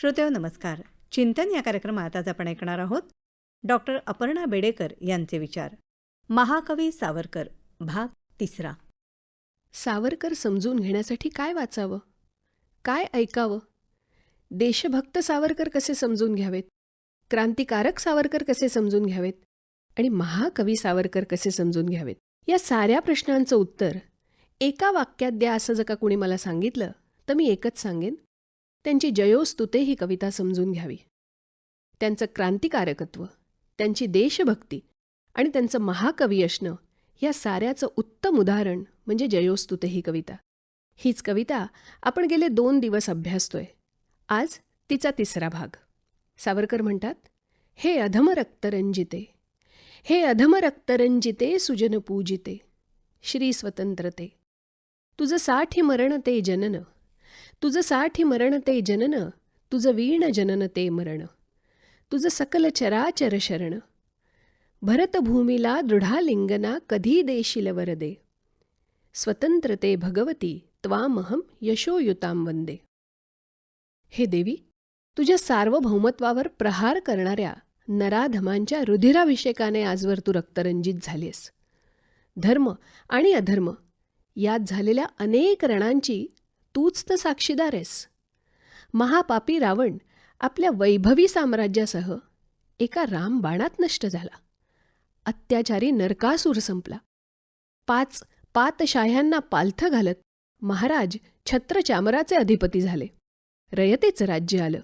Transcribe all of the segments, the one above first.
श्रोतेव नमस्कार. चिंतन या कार्यक्रमात आज आपण ऐकणार आहोत डॉक्टर अपर्णा बेडेकर यांचे विचार. महाकवी सावरकर भाग तिसरा. सावरकर समजून घेण्यासाठी काय वाचावं? काय ऐकावं? देशभक्त सावरकर कसे समजून घ्यावेत? क्रांतिकारक सावरकर कसे समजून घ्यावेत? आणि महाकवी सावरकर कसे समजून घ्यावेत? या साऱ्या प्रश्नांचं उत्तर एका वाक्यात द्या असं जर का कुणी मला सांगितलं तर मी एकच सांगेन. त्यांची जयोस्तुते ही कविता समजून घ्यावी. त्यांचं क्रांतिकारकत्व त्यांची देशभक्ती आणि त्यांचं महाकवी असणं या साऱ्याचं उत्तम उदाहरण म्हणजे जयोस्तुते ही कविता. हीच कविता आपण गेले दोन दिवस अभ्यासतोय. आज तिचा तिसरा भाग. सावरकर म्हणतात हे अधम रक्तरंजिते हे अधम रक्तरंजिते सुजन पूजिते श्री स्वतंत्रते तुझं साठी मरण ते जनन तुझं साठी मरण ते जनन तुझं वीण जनन ते मरण. तुझं सकल चराचर शरण. भरतभूमीला दृढालिंगना कधी देशील वरदे? स्वतंत्रते भगवती त्वामहम यशोयुताम वंदे हे देवी तुझ्या सार्वभौमत्वावर प्रहार करणाऱ्या नराधमांच्या रुधिराभिषेकाने आजवर तू रक्तरंजित झालीस धर्म आणि अधर्म यात झालेल्या अनेक रणांची तूच तर साक्षीदार आहेस. महापापी रावण आपल्या वैभवी साम्राज्यासह एका रामबाणात नष्ट झाला. अत्याचारी नरकासूर संपला. पाच पातशाह्यांना पालथं घालत महाराज छत्रचामराचे अधिपती झाले. रयतेचं राज्य आलं.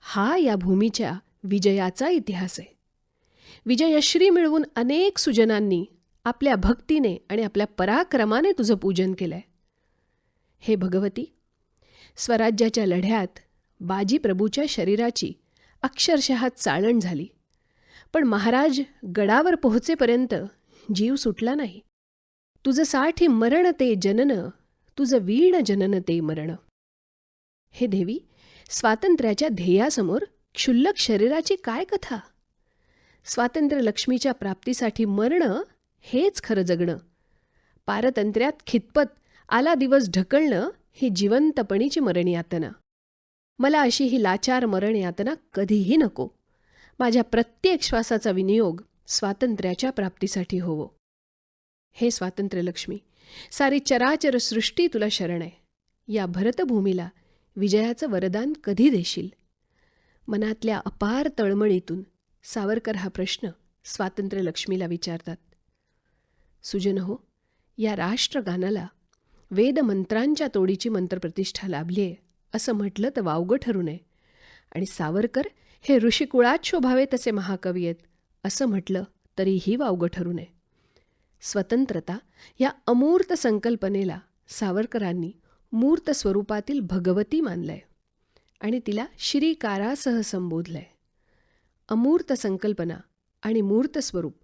हा या भूमीच्या विजयाचा इतिहास आहे. विजयश्री मिळवून अनेक सुजनांनी आपल्या भक्तीने आणि आपल्या पराक्रमाने तुझं पूजन केलंय. हे भगवती स्वराज्याच्या लढ्यात बाजीप्रभूच्या शरीराची अक्षरशः चाळण झाली. पण महाराज गडावर पोहोचेपर्यंत जीव सुटला नाही. तुझं साठी मरण ते जनन तुझं वीण जनन ते मरण. हे देवी स्वातंत्र्याच्या ध्येयासमोर क्षुल्लक शरीराची काय कथा? स्वातंत्र्य लक्ष्मीच्या प्राप्तीसाठी मरणं हेच खरं जगणं. पारतंत्र्यात खितपत आला दिवस ढकलणं ही जिवंतपणीची मरण यातना. मला अशी ही लाचार मरण यातना कधीही नको. माझ्या प्रत्येक श्वासाचा विनियोग स्वातंत्र्याच्या प्राप्तीसाठी होवो. हे स्वातंत्र्यलक्ष्मी सारी चराचर सृष्टी तुला शरण आहे. या भरतभूमीला विजयाचं वरदान कधी देशील? मनातल्या अपार तळमळीतून सावरकर हा प्रश्न स्वातंत्र्यलक्ष्मीला विचारतात. सुजन हो या राष्ट्रगानाला वेदमंत्रांच्या तोडीची मंत्रप्रतिष्ठा लाभली आहे असं म्हटलं तर वावगं ठरू नये. आणि सावरकर हे ऋषिकुळात शोभावे तसे महाकवी आहेत असं म्हटलं तरीही वावगं ठरू नये. स्वतंत्रता या अमूर्त संकल्पनेला सावरकरांनी मूर्त स्वरूपातील भगवती मानलंय आणि तिला श्रीकारासह संबोधलंय. अमूर्त संकल्पना आणि मूर्त स्वरूप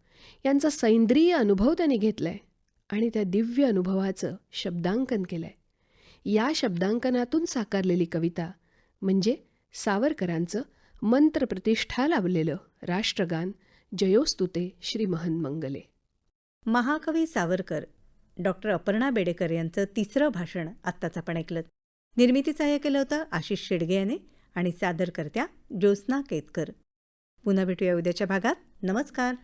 यांचा सैंद्रिय अनुभव त्यांनी घेतलाय. आणि त्या दिव्य अनुभवाचं शब्दांकन केलंय. या शब्दांकनातून साकारलेली कविता म्हणजे सावरकरांचं मंत्रप्रतिष्ठा लाभलेलं राष्ट्रगान जयोस्तुते श्री महन मंगले. महाकवी सावरकर डॉक्टर अपर्णा बेडेकर यांचं तिसरं भाषण आत्ताच आपण ऐकलं निर्मिती सहाय्य केलं होतं आशिष शेडगे याने आणि सादरकर्त्या ज्योत्स्ना केतकर. पुन्हा भेटूया उद्याच्या भागात. नमस्कार.